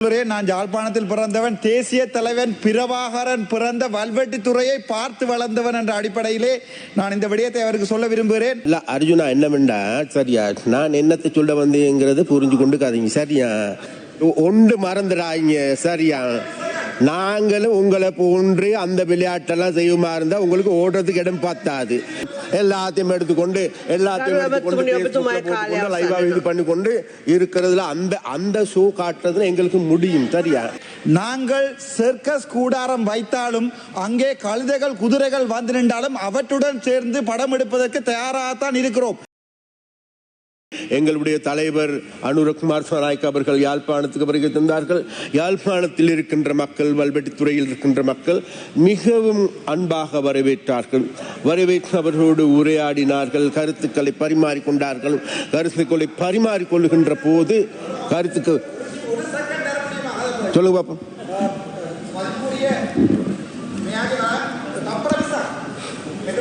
நான் யாழ்ப்பாணத்தில் பிறந்தவன் தேசிய தலைவன் பிரபாகரன் பிறந்த வல்வெட்டித்துறையை பார்த்து வளர்ந்தவன் என்ற அடிப்படையிலே நான் இந்த விடயத்தை அவருக்கு சொல்ல விரும்புகிறேன். இல்ல அர்ஜுனா என்னமெண்டா சரியா நான் என்னத்தை சொல்ல வந்தேங்கிறது புரிஞ்சு கொண்டுக்காதீங்க சரியா? ஒன்று மறந்துடாங்க சரியா? நாங்களும் உங்களை போன்று அந்த விளையாட்டெல்லாம் செய்யுமா இருந்தால் உங்களுக்கு ஓடுறதுக்கு இடம் பார்த்தாது எல்லாத்தையும் எடுத்துக்கொண்டு எல்லாத்தையும் இது பண்ணிக்கொண்டு இருக்கிறதுல அந்த அந்த ஷோ காட்டுறதுல எங்களுக்கு முடியும் சரியா? நாங்கள் சர்க்கஸ் கூடாரம் வைத்தாலும் அங்கே கழுதைகள் குதிரைகள் வந்து நின்றாலும் அவற்றுடன் சேர்ந்து படம் எடுப்பதற்கு தயாராகத்தான் இருக்கிறோம். எங்களுடைய தலைவர் அனுரகுமார் ஸ்வராய்க்கு அவர்கள் யாழ்ப்பாணத்துக்கு வருகை தந்தார்கள் யாழ்ப்பாணத்தில் இருக்கின்ற மக்கள் வல்வெட்டித்துறையில் இருக்கின்ற மக்கள் மிகவும் அன்பாக வரவேற்றார்கள் வரவேற்று அவர்களோடு உரையாடினார்கள் கருத்துக்களை பரிமாறிக்கொண்டார்கள் கருத்துக்களை பரிமாறிக்கொள்கின்ற போது கருத்துக்கு சொல்லுங்க பாப்போம்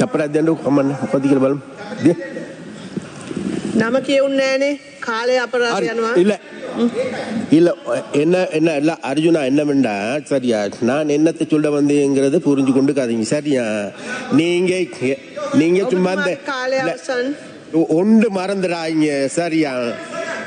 தப்பராஜ் அது பதிகள் பலம் නම කියවුන්නේ නෑනේ කාලය අපරාධ அரி- යනවා இல்ல இல்ல என்ன என்ன இல்ல அர்ஜுனா என்னமெண்டா சரியா நான் என்னத்தை சொல்ல வந்தேங்கிறத புரிஞ்சு கொண்டுக்காதீங்க சரியா நீங்க கே- நீங்க சும்மா இந்த කාලය இல்ல, අවසන් ஒ- ஒன்று மறந்துடாதீங்க சரியா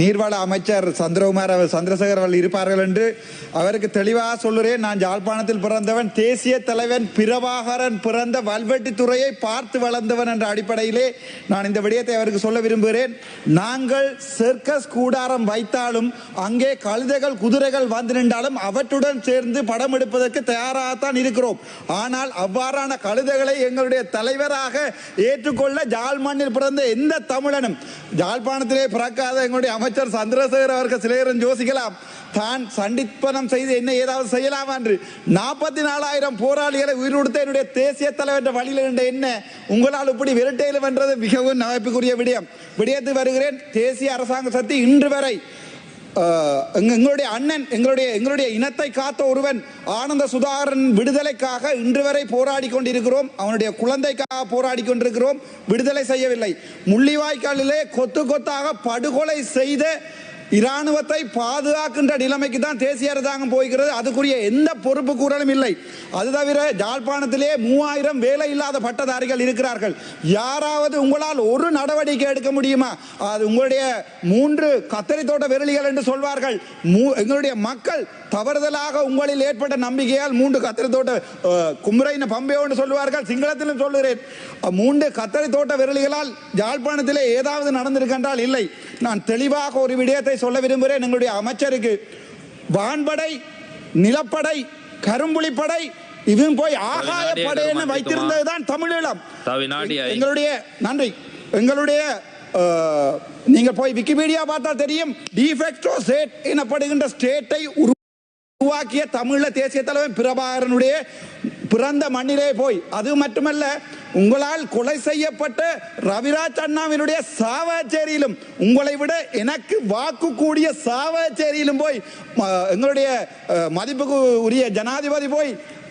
நீர்வள அமைச்சர் சந்திரகுமார் அவர் சந்திரசேகர் அவர்கள் இருப்பார்கள் என்று அவருக்கு தெளிவாக சொல்லுறேன். நான் யாழ்ப்பாணத்தில் பிறந்தவன் தேசிய தலைவன் பிரபாகரன் பிறந்த வல்வெட்டித்துறையை பார்த்து வளர்ந்தவன் என்ற அடிப்படையிலே நான் இந்த விடயத்தை அவருக்கு சொல்ல விரும்புகிறேன். நாங்கள் சர்க்கஸ் கூடாரம் வைத்தாலும் அங்கே கழுதைகள் குதிரைகள் வந்து நின்றாலும் அவற்றுடன் சேர்ந்து படம் எடுப்பதற்கு தயாராகத்தான் இருக்கிறோம். ஆனால் அவ்வாறான கழுதைகளை எங்களுடைய தலைவராக ஏற்றுக்கொள்ள ஜாழ்மண்ணில் பிறந்த எந்த தமிழனும் ஜாழ்ப்பாணத்திலே பிறக்காத எங்களுடைய அமைச்சர் சந்திரசேகர் அவர்கள் சிலையரும் யோசிக்கலாம் தான் சண்டிப்பனம் செய்து என்ன ஏதாவது செய்யலாம் என்று. நாற்பத்தி நாலாயிரம் போராளிகளை உயிரோடுத்த என்னுடைய தேசிய தலைவர் வழியில் இருந்த என்ன உங்களால் இப்படி விரட்டையில் வென்றது மிகவும் நகைப்புக்குரிய விடயம். விடயத்து வருகிறேன். தேசிய அரசாங்க சக்தி இன்று வரை எங்களுடைய அண்ணன் எங்களுடைய எங்களுடைய இனத்தை காத்த ஒருவன் ஆனந்த சுதாகரன் விடுதலைக்காக இன்று வரை போராடி கொண்டிருக்கிறோம். அவனுடைய குழந்தைக்காக போராடி கொண்டிருக்கிறோம். விடுதலை செய்யவில்லை. முள்ளிவாய்க்காலிலே கொத்து கொத்தாக படுகொலை செய்த இராணுவத்தை பாதுகாக்கின்ற நிலைமைக்கு தான் தேசிய அரசாங்கம் போகிறது அதுக்குரிய எந்த பொறுப்பு கூறலும் இல்லை. அது தவிர ஜாழ்ப்பாணத்திலே மூவாயிரம் வேலை இல்லாத பட்டதாரிகள் இருக்கிறார்கள். யாராவது உங்களால் ஒரு நடவடிக்கை எடுக்க முடியுமா? அது உங்களுடைய மூன்று கத்தரி தோட்ட விரலிகள் என்று சொல்வார்கள். மூ- எங்களுடைய மக்கள் தவறுதலாக உங்களில் ஏற்பட்ட நம்பிக்கையால் மூன்று கத்தரி தோட்ட அஹ், குமரைன பம்பே என்று சொல்வார்கள் சிங்களத்திலும் சொல்லுகிறேன். மூன்று கத்தரி தோட்ட விரலிகளால் யாழ்ப்பாணத்திலே ஏதாவது நடந்திருக்கின்றால் இல்லை. நான் தெளிவாக ஒரு விடயத்தை சொல்ல விரும்புகிறேன் எங்களுடைய அமைச்சருக்கு. வான்படை நிலப்படை கரும்புலிப்படை இதுவும் போய் ஆகாய படைன்னு? வைத்திருந்ததுதான் தமிழீழம். எங்களுடைய நன்றி. எங்களுடைய அஹ், நீங்க போய் விக்கிபீடியா பார்த்தா தெரியும். டிஃபெக்டோ ஸ்டேட் எனப்படுகின்ற ஸ்டேட்டை உருவாக்கிய தமிழ தேசிய தலைவர் பிரபாகரனுடைய பிறந்த மண்ணிலே போய் அது மட்டுமல்ல உங்களால் கொலை செய்யப்பட்ட ரவிராஜ் அண்ணாவினுடைய சாவச்சேரியிலும் உங்களை விட எனக்கு வாக்கு கூடிய சாவச்சேரியிலும் போய் எங்களுடைய மதிப்புக்கு உரிய ஜனாதிபதி போய்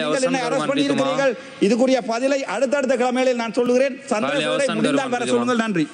நீங்கள் என்னை அரெஸ்ட் பண்ணியிருக்கிறீர்கள். இதுக்குரிய பதிலை அடுத்தடுத்த கிழமைகளில் நான் சொல்லுகிறேன். அவசரம் முடிந்தால் வர சொல்லுங்கள் நன்றி.